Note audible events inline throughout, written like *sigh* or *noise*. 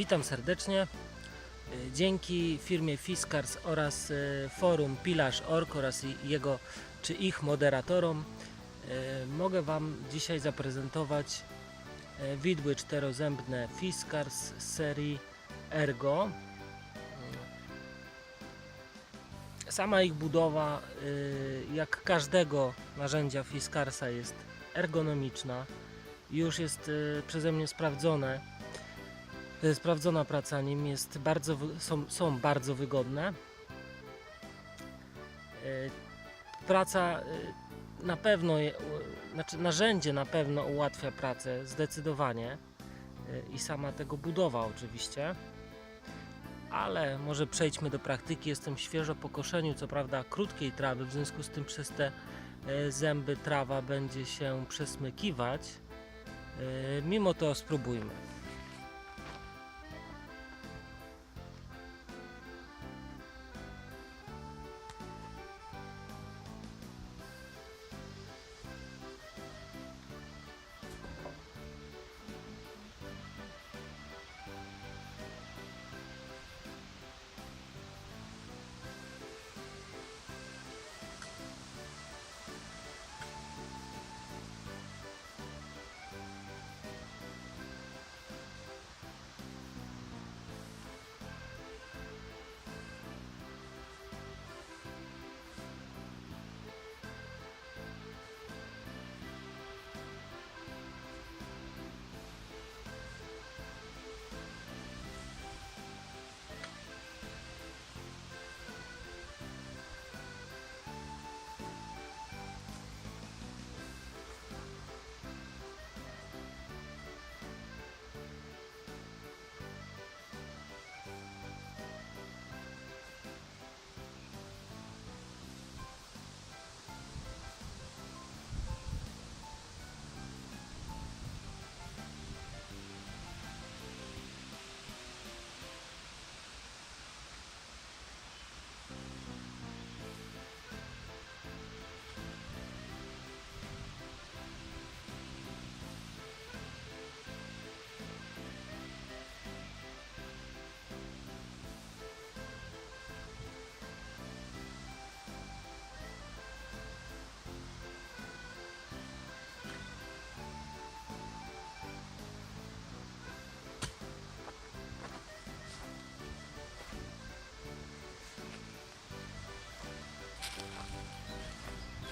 Witam serdecznie. Y, Dzięki firmie Fiskars oraz y, forum Pilarz.org oraz jego czy ich moderatorom y, mogę Wam dzisiaj zaprezentować widły czterozębne Fiskars z serii Ergo. Sama ich budowa, jak każdego narzędzia Fiskarsa, jest ergonomiczna. Już jest przeze mnie sprawdzone E, Sprawdzona praca nim jest bardzo, są, są bardzo wygodne. E, Praca e, na pewno, znaczy narzędzie na pewno ułatwia pracę zdecydowanie E, i sama tego budowa oczywiście. Ale może przejdźmy do praktyki. Jestem świeżo po koszeniu, co prawda krótkiej trawy, w związku z tym przez te e, zęby trawa będzie się przesmykiwać. E, Mimo to spróbujmy.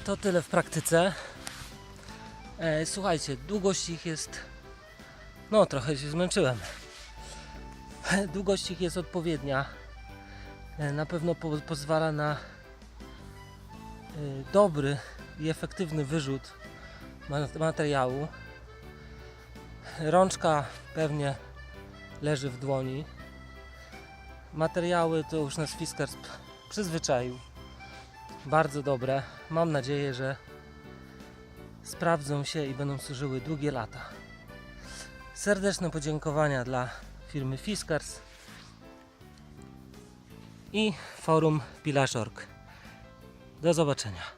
To tyle w praktyce. E, słuchajcie, długość ich jest. No, trochę się zmęczyłem. *laughs* Długość ich jest odpowiednia. E, na pewno po, pozwala na e, dobry i efektywny wyrzut ma- materiału. Rączka pewnie leży w dłoni. Materiały to już nas Fiskars przyzwyczaił bardzo dobre. Mam nadzieję, że sprawdzą się i będą służyły długie lata. Serdeczne podziękowania dla firmy Fiskars i forum Pilarz.org. Do zobaczenia.